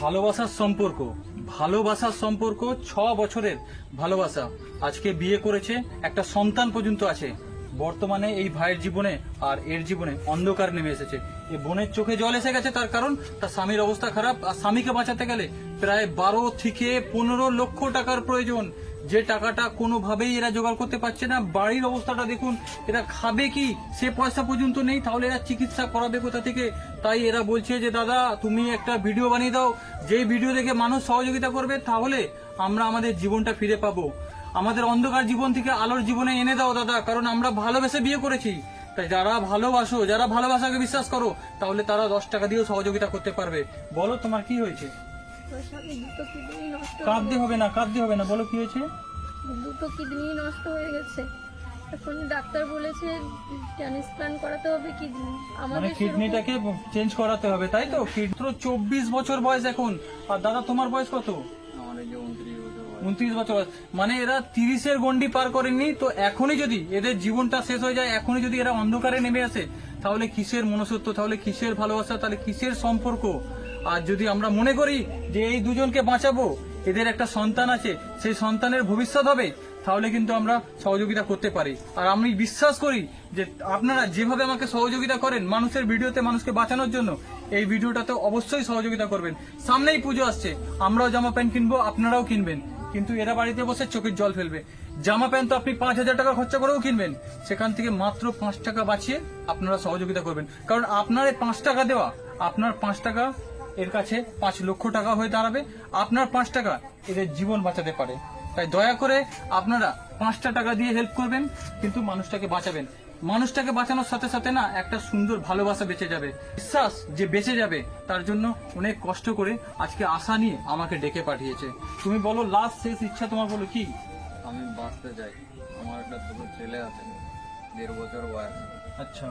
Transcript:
ভালোবাসার সম্পর্ক। ভালোবাসার সম্পর্ক ছ বছরের ভালোবাসা। আজকে বিয়ে করেছে, একটা সন্তান পর্যন্ত আছে। বর্তমানে এই ভাইয়ের জীবনে আর এর জীবনে অন্ধকার নেমে এসেছে। এ বোনের চোখে জল এসে গেছে, তার কারণ তার স্বামীর অবস্থা খারাপ। আর স্বামীকে বাঁচাতে গেলে প্রায় বারো থেকে পনেরো লক্ষ টাকার প্রয়োজন। যে টাকাটা কোনোভাবেই এরা জোগাড় করতে পারছে না, বাড়ির অবস্থাটা দেখুন, এরা খাবে কি? সে পয়সা পর্যন্ত নেই, তাহলে এরা চিকিৎসা করাবে কোথা থেকে? তাই এরা বলছে যে, দাদা, তুমি একটা ভিডিও বানিয়ে দাও। যেই ভিডিও দেখে মানুষ সহযোগিতা করবে, তাহলে আমরা আমাদের জীবনটা ফিরে পাবো। আমাদের অন্ধকার জীবন থেকে আলোর জীবনে এনে দাও, দাদা, কারণ আমরা ভালোবেসে বিয়ে করেছি। তাই যারা ভালোবাসো, যারা ভালোবাসাকে বিশ্বাস করো, তাহলে তারা দশ টাকা দিয়েও সহযোগিতা করতে পারবে। বলো তোমার কি হয়েছে? কিডনি কাঁদতে হবে না কাঁদতে হবে না বলো কি হয়েছে? দুটো কিডনি নষ্ট হয়ে গেছে। এখন ডাক্তার বলেছে ট্রান্সপ্লান্ট করাতে হবে কিডনি। মানে আমাদের কিডনিটাকে চেঞ্জ করাতে হবে তাই তো? মাত্র চব্বিশ বছর বয়স এখন আর দাদা তোমার বয়স কত? উনত্রিশ বছর বয়স। মানে এরা তিরিশের গন্ডি পার করেনি তো এখনই যদি এদের জীবনটা শেষ হয়ে যায় এখনই যদি এরা অন্ধকারে নেমে আসে তাহলে কিসের মনসত্ব তাহলে কিসের ভালোবাসা তাহলে কিসের সম্পর্ক? আর যদি আমরা মনে করি যে এই দুজনকে বাঁচাবো, এদের একটা সন্তান আছে, সেই সন্তানের ভবিষ্যৎ হবে, তাহলে কিন্তু আমরা সহযোগিতা করতে পারি। আর আমি বিশ্বাস করি যে আপনারা যেভাবে আমাকে সহযোগিতা করেন, মানুষের ভিডিওতে মানুষকে বাঁচানোর জন্য, এই ভিডিওটাতে অবশ্যই সহযোগিতা করবেন। সামনেই পুজো আসছে, আমরাও জামা প্যান্ট কিনবো, আপনারাও কিনবেন। কিন্তু এরা বাড়িতে বসে চোখের জল ফেলবে। জামা প্যান্ট তো আপনি পাঁচ হাজার টাকা খরচা করেও কিনবেন। সেখান থেকে মাত্র পাঁচ টাকা বাঁচিয়ে আপনারা সহযোগিতা করবেন। কারণ আপনার পাঁচ টাকা দেওয়া, আপনার পাঁচ টাকা এর কাছে পাঁচ লক্ষ টাকা হয়ে দাঁড়াবে। আপনার পাঁচ টাকা এদের জীবন বাঁচাতে পারে। তাই দয়া করে আপনারা পাঁচটা টাকা দিয়ে হেল্প করবেন কিন্তু মানুষটাকে বাঁচাবেন। মানুষটাকে বাঁচানোর সাথে সাথে না একটা সুন্দর ভালোবাসা বেঁচে যাবে। বিশ্বাস যে বেঁচে যাবে তার জন্য অনেক কষ্ট করে আজকে আশা নিয়ে আমাকে ডেকে পাঠিয়েছে। তুমি বলো লাস্ট শেষ ইচ্ছা তোমার বলো কি? আমি বাঁচতে চাই। আমার একটা ছোট ছেলে আছে দেড় বছর বয়স। আচ্ছা।